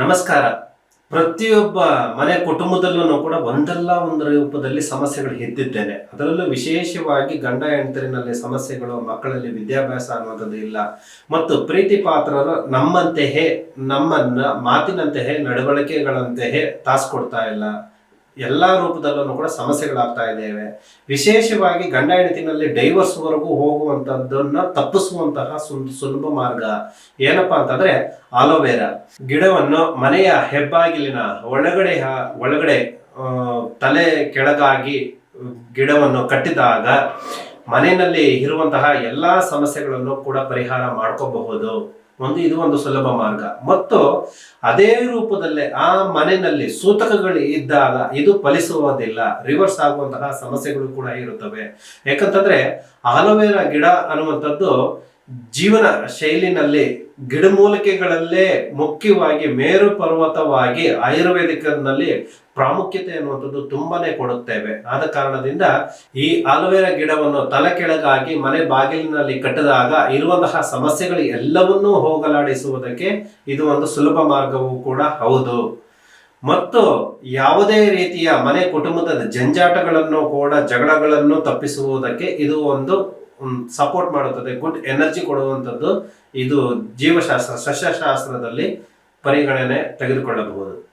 ನಮಸ್ಕಾರ. ಪ್ರತಿಯೊಬ್ಬ ಮನೆ ಕುಟುಂಬದಲ್ಲೂ ಕೂಡ ಒಂದಲ್ಲ ಒಂದು ರೂಪದಲ್ಲಿ ಸಮಸ್ಯೆಗಳು ಇದ್ದಿದ್ದೇನೆ ಅದರಲ್ಲೂ ವಿಶೇಷವಾಗಿ ಗಂಡ ಹೆಂಡತಿರಿನಲ್ಲಿ ಸಮಸ್ಯೆಗಳು, ಮಕ್ಕಳಲ್ಲಿ ವಿದ್ಯಾಭ್ಯಾಸ ಅನ್ನೋದು ಇಲ್ಲ. ಮತ್ತು ಪ್ರೀತಿ ಪಾತ್ರರು ನಮ್ಮಂತೆಯೇ ನಮ್ಮನ್ನ ಮಾತಿನಂತೆಯೇ, ನಡವಳಿಕೆಗಳಂತೆಯೇ ತಾಸ್ ಕೊಡ್ತಾ ಇಲ್ಲ. ಎಲ್ಲ ರೂಪದಲ್ಲೂ ಕೂಡ ಸಮಸ್ಯೆಗಳಾಗ್ತಾ ಇದ್ದೇವೆ. ವಿಶೇಷವಾಗಿ ಗಂಡ ಹೆಂಡತಿನಲ್ಲಿ ಡೈವರ್ಸ್ವರೆಗೂ ಹೋಗುವಂತದ್ದನ್ನ ತಪ್ಪಿಸುವಂತಹ ಸುಲಭ ಮಾರ್ಗ ಏನಪ್ಪಾ ಅಂತಂದ್ರೆ ಆಲೋವೆರಾ ಗಿಡವನ್ನು ಮನೆಯ ಹೆಬ್ಬಾಗಿಲಿನ ಒಳಗಡೆ ಒಳಗಡೆ ತಲೆ ಕೆಳಗಾಗಿ ಗಿಡವನ್ನು ಕಟ್ಟಿದಾಗ ಮನೆಯಲ್ಲಿ ಇರುವಂತಹ ಎಲ್ಲಾ ಸಮಸ್ಯೆಗಳನ್ನು ಕೂಡ ಪರಿಹಾರ ಮಾಡ್ಕೋಬಹುದು. ಒಂದು ಇದು ಒಂದು ಸುಲಭ ಮಾರ್ಗ. ಮತ್ತು ಅದೇ ರೂಪದಲ್ಲೇ ಆ ಮನೆಯಲ್ಲಿ ಸೂತಕಗಳು ಇದ್ದಾಗ ಇದು ಫಲಿಸುವುದಿಲ್ಲ. ರಿವರ್ಸ್ ಆಗುವಂತಹ ಸಮಸ್ಯೆಗಳು ಕೂಡ ಇರುತ್ತವೆ. ಯಾಕಂತಂದ್ರೆ ಆಲೋವೆರಾ ಗಿಡ ಅನ್ನುವಂಥದ್ದು ಜೀವನ ಶೈಲಿನಲ್ಲಿ ಗಿಡಮೂಲಿಕೆಗಳಲ್ಲೇ ಮುಖ್ಯವಾಗಿ ಮೇರು ಪರ್ವತವಾಗಿ ಆಯುರ್ವೇದಿಕನಲ್ಲಿ ಪ್ರಾಮುಖ್ಯತೆ ಅನ್ನುವಂಥದ್ದು ತುಂಬಾನೇ ಕೊಡುತ್ತೇವೆ. ಆದ ಕಾರಣದಿಂದ ಈ ಆಲೋವೆರಾ ಗಿಡವನ್ನು ತಲೆ ಕೆಳಗಾಗಿ ಮನೆ ಬಾಗಿಲಿನಲ್ಲಿ ಕಟ್ಟಿದಾಗ ಇರುವಂತಹ ಸಮಸ್ಯೆಗಳು ಎಲ್ಲವನ್ನೂ ಹೋಗಲಾಡಿಸುವುದಕ್ಕೆ ಇದು ಒಂದು ಸುಲಭ ಮಾರ್ಗವೂ ಕೂಡ ಹೌದು. ಮತ್ತು ಯಾವುದೇ ರೀತಿಯ ಮನೆ ಕುಟುಂಬದ ಜಂಜಾಟಗಳನ್ನು ಕೂಡ ಜಗಳಗಳನ್ನು ತಪ್ಪಿಸುವುದಕ್ಕೆ ಇದು ಒಂದು ಸಪೋರ್ಟ್ ಮಾಡುತ್ತದೆ ಗುಡ್ ಎನರ್ಜಿ ಕೊಡುವಂಥದ್ದು ಇದು ಜೀವಶಾಸ್ತ್ರ ಸಸ್ಯಶಾಸ್ತ್ರದಲ್ಲಿ ಪರಿಗಣನೆ ತೆಗೆದುಕೊಳ್ಳಬಹುದು.